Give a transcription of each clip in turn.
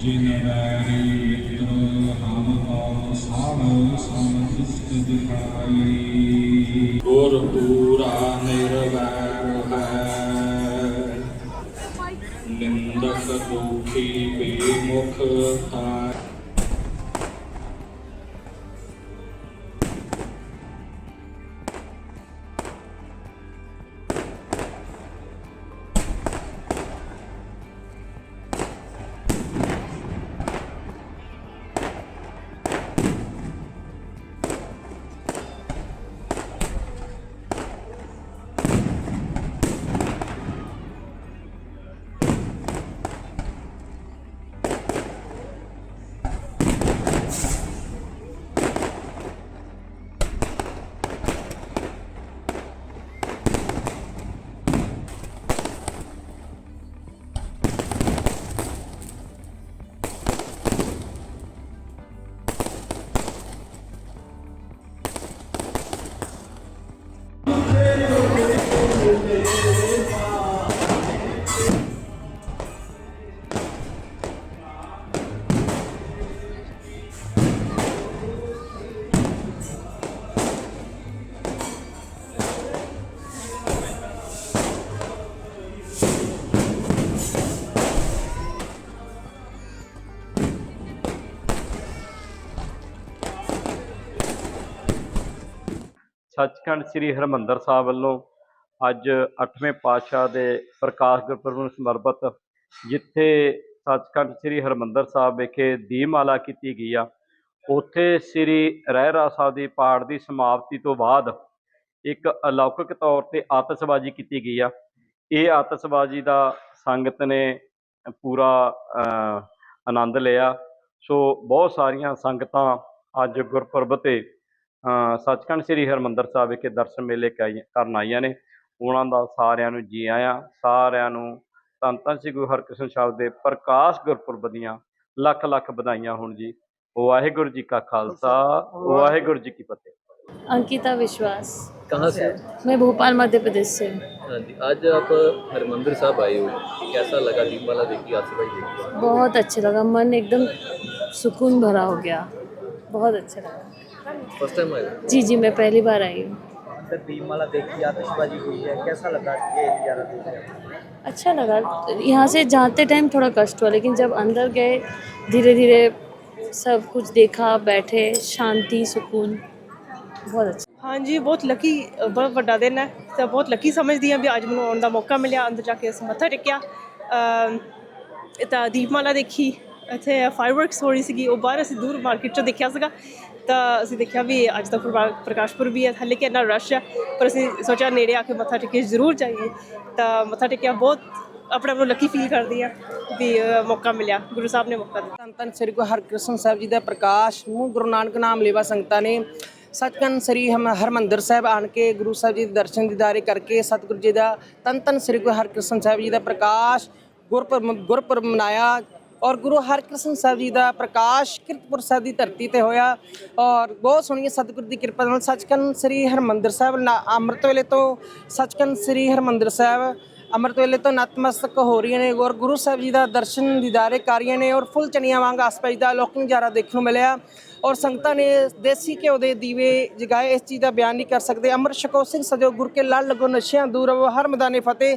ਜਿਨ ਵੈਰੀ ਮਿੱਤਰ ਹਮ ਕੋ ਸਾਧ ਸੰਤਿਸ਼ਟ ਦਿਖਾਈ ਗੁਰ ਪੂਰਾ ਨਿਰਵੈਰ ਹੈ ਨਿੰਦਕ ਦੁਖੀ ਬੇਮੁਖ ਹੈ ਸੱਚਖੰਡ ਸ੍ਰੀ ਹਰਮੰਦਰ ਸਾਹਿਬ ਵੱਲੋਂ ਅੱਜ 8ਵੇਂ ਪਾਤਸ਼ਾਹ ਦੇ ਪ੍ਰਕਾਸ਼ ਗੁਰਪੁਰਬ ਨੂੰ ਸਮਰਪਿਤ ਜਿੱਥੇ ਸੱਚਖੰਡ ਸ੍ਰੀ ਹਰਮੰਦਰ ਸਾਹਿਬ ਵਿਖੇ ਦੀਪਮਾਲਾ ਕੀਤੀ ਗਈ ਆ, ਉੱਥੇ ਸ੍ਰੀ ਰਹਿਰਾ ਸਾਹਿਬ ਦੀ ਪਾਠ ਦੀ ਸਮਾਪਤੀ ਤੋਂ ਬਾਅਦ ਇੱਕ ਅਲੌਕਿਕ ਤੌਰ ਤੇ ਆਤਸ਼ਬਾਜ਼ੀ ਕੀਤੀ ਗਈ ਆ। ਇਹ ਆਤਸ਼ਬਾਜ਼ੀ ਦਾ ਸੰਗਤ ਨੇ ਪੂਰਾ ਆਨੰਦ ਲਿਆ। ਸੋ ਬਹੁਤ ਸਾਰੀਆਂ ਸੰਗਤਾਂ ਅੱਜ ਗੁਰਪੁਰਬ ਤੇ ਸੱਚਖੰਡ ਸ੍ਰੀ ਹਰਮੰਦਰ ਸਾਹਿਬ ਵਿਖੇ ਦਰਸ਼ਨ ਮੇਲੇ ਕਾਈ- ਕਰਨ ਆਈਆਂ ਨੇ ਉਹਨਾਂ ਦਾ ਸਾਰਿਆਂ ਨੂੰ ਜੀ ਆਇਆਂ ਸਾਰਿਆਂ ਨੂੰ ਧੰਨ ਧੰਨ ਸ੍ਰੀ ਗੁਰੂ ਹਰਕ੍ਰਿਸ਼ਨ ਸਾਹਿਬ ਦੇ ਪ੍ਰਕਾਸ਼ ਗੁਰਪੁਰਬ ਦੀਆਂ ਲੱਖ ਲੱਖ ਵਧਾਈਆਂ ਹੋਣ ਜੀ ਵਾਹਿਗੁਰੂ ਜੀ ਕਾ ਖਾਲਸਾ ਵਾਹਿਗੁਰੂ ਜੀ ਕੀ ਫਤਿਹ अंकिता विश्वास कहाँ से मैं भोपाल मध्य प्रदेश से हूँ। हाँ जी आज आप हरमंदिर साहब आए हो कैसा लगा दीपमाला देखी आतिशबाजी देखी बहुत अच्छे लगा मन एकदम सुकून भरा हो गया बहुत अच्छा लगा फर्स्ट टाइम आए हो? जी जी मैं पहली बार आई हूँ अंदर दीपमाला देखी आतिशबाजी हुई है कैसा लगा ये नज़ारा देखकर अच्छा लगा यहाँ से जाते टाइम थोड़ा कष्ट हुआ लेकिन जब अंदर गए धीरे धीरे सब कुछ देखा बैठे शांति सुकून बहुत अच्छा ਹਾਂਜੀ ਬਹੁਤ ਲੱਕੀ ਬਹੁਤ ਵੱਡਾ ਦਿਨ ਹੈ ਤਾਂ ਬਹੁਤ ਲੱਕੀ ਸਮਝਦੀ ਹਾਂ ਵੀ ਅੱਜ ਮੈਨੂੰ ਆਉਣ ਦਾ ਮੌਕਾ ਮਿਲਿਆ ਅੰਦਰ ਜਾ ਕੇ ਅਸੀਂ ਮੱਥਾ ਟੇਕਿਆ ਅਮ, ਤਾਂ ਦੀਪਮਾਲਾ ਦੇਖੀ ਇੱਥੇ ਫਾਇਰਵਰਕਸ ਹੋ ਰਹੀ ਸੀਗੀ, ਉਹ ਬਾਹਰ ਅਸੀਂ ਦੂਰ ਮਾਰਕੀਟ 'ਚੋਂ ਦੇਖਿਆ ਸੀਗਾ। ਤਾਂ ਅਸੀਂ ਦੇਖਿਆ ਵੀ ਅੱਜ ਤਾਂ ਪ੍ਰਭਾ- ਪ੍ਰਕਾਸ਼ਪੁਰ ਵੀ ਹੈ, ਹਾਲੇ ਕਿ ਇੰਨਾ ਰਸ਼ ਹੈ, ਪਰ ਅਸੀਂ ਸੋਚਿਆ ਨੇੜੇ ਆ ਕੇ ਮੱਥਾ ਟੇਕੇ ਜ਼ਰੂਰ ਜਾਈਏ। ਤਾਂ ਮੱਥਾ ਟੇਕਿਆ, ਬਹੁਤ ਆਪਣੇ ਆਪ ਨੂੰ ਲੱਕੀ ਫੀਲ ਕਰਦੀ ਆ ਵੀ ਮੌਕਾ ਮਿਲਿਆ, ਗੁਰੂ ਸਾਹਿਬ ਨੇ ਮੌਕਾ ਦਿੱਤਾ। ਧੰਨ ਧੰਨ ਸ੍ਰੀ ਗੁਰੂ ਹਰਕ੍ਰਿਸ਼ਨ ਸਾਹਿਬ ਜੀ ਦਾ ਪ੍ਰਕਾਸ਼ ਮੂੰਹ ਗੁਰੂ ਨਾਨਕ ਨਾਮ ਲੇਵਾ ਸੰਗਤਾਂ ਨੇ। ਸੱਚਖੰਡ ਸ੍ਰੀ ਹਮ- ਹਰਮੰਦਰ ਸਾਹਿਬ ਆਣ ਕੇ ਗੁਰੂ ਸਾਹਿਬ ਜੀ ਦੇ ਦਰਸ਼ਨ ਦੀਦਾਰੇ ਕਰਕੇ ਸਤਿਗੁਰੂ ਜੀ ਦਾ ਧੰਨ ਧੰਨ ਸ੍ਰੀ ਗੁਰੂ ਹਰਕ੍ਰਿਸ਼ਨ ਸਾਹਿਬ ਜੀ ਦਾ ਪ੍ਰਕਾਸ਼ ਗੁਰਪੁਰਬ ਗੁਰਪੁਰਬ ਮਨਾਇਆ। ਔਰ ਗੁਰੂ ਹਰਕ੍ਰਿਸ਼ਨ ਸਾਹਿਬ ਜੀ ਦਾ ਪ੍ਰਕਾਸ਼ ਕਿਰਤਪੁਰ ਸਾਹਿਬ ਦੀ ਧਰਤੀ ਤੇ ਹੋਇਆ। ਔਰ ਬਹੁਤ ਸੋਹਣੀ ਸਤਿਗੁਰ ਦੀ ਕਿਰਪਾ ਨਾਲ ਸੱਚਖੰਡ ਸ੍ਰੀ ਹਰਮੰਦਰ ਸਾਹਿਬ, ਨਾ- ਅੰਮ੍ਰਿਤ ਵੇਲੇ ਤੋਂ ਸੱਚਖੰਡ ਸ੍ਰੀ ਹਰਮੰਦਰ ਸਾਹਿਬ ਅੰਮ੍ਰਿਤ ਵੇਲੇ ਤੋਂ ਨਤਮਸਤਕ ਹੋ ਰਹੀਆਂ ਨੇ ਔਰ ਗੁਰੂ ਸਾਹਿਬ ਜੀ ਦਾ ਦਰਸ਼ਨ ਦੀਦਾਰੇ ਕਰ ਰਹੀਆਂ ਨੇ ਔਰ ਫੁੱਲ ਚਣੀਆਂ ਵਾਂਗ ਆਸਪਾਸ ਦਾ ਲੋਕ ਨਜ਼ਾਰਾ ਦੇਖਣ ਨੂੰ ਮਿਲਿਆ। ਔਰ ਸੰਗਤਾਂ ਨੇ ਦੇਸੀ ਘਿਓ ਦੇ ਦੀਵੇ ਜਗਾਏ, ਇਸ ਚੀਜ਼ ਦਾ ਬਿਆਨ ਨਹੀਂ ਕਰ ਸਕਦੇ। ਅਮਰ ਸ਼ਕੋ ਸਿੰਘ ਸਜੋ ਗੁਰ ਕੇ ਲੜ ਲੱਗੋ, ਨਸ਼ਿਆਂ ਦੂਰ ਰਵੋ ਹਰ ਮਦਾਨੇ ਫਤਿਹ।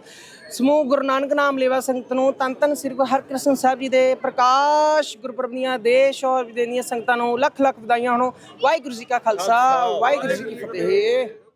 ਸਮੂਹ ਗੁਰੂ ਨਾਨਕ ਨਾਮ ਲੇਵਾ ਸੰਗਤ ਨੂੰ ਤਨ ਤਨ ਸ੍ਰੀ ਗੁਰੂ ਹਰਕ੍ਰਿਸ਼ਨ ਸਾਹਿਬ ਜੀ ਦੇ ਪ੍ਰਕਾਸ਼ ਗੁਰਪੁਰਬ ਦੀਆਂ ਦੇਸ਼ ਔਰ ਵਿਦੇਸ਼ ਦੀਆਂ ਸੰਗਤਾਂ ਨੂੰ ਲੱਖ ਲੱਖ ਵਧਾਈਆਂ ਹੋਣ। ਵਾਹਿਗੁਰੂ ਜੀ ਕਾ ਖਾਲਸਾ, ਵਾਹਿਗੁਰੂ ਜੀ ਕੀ ਫਤਿਹ।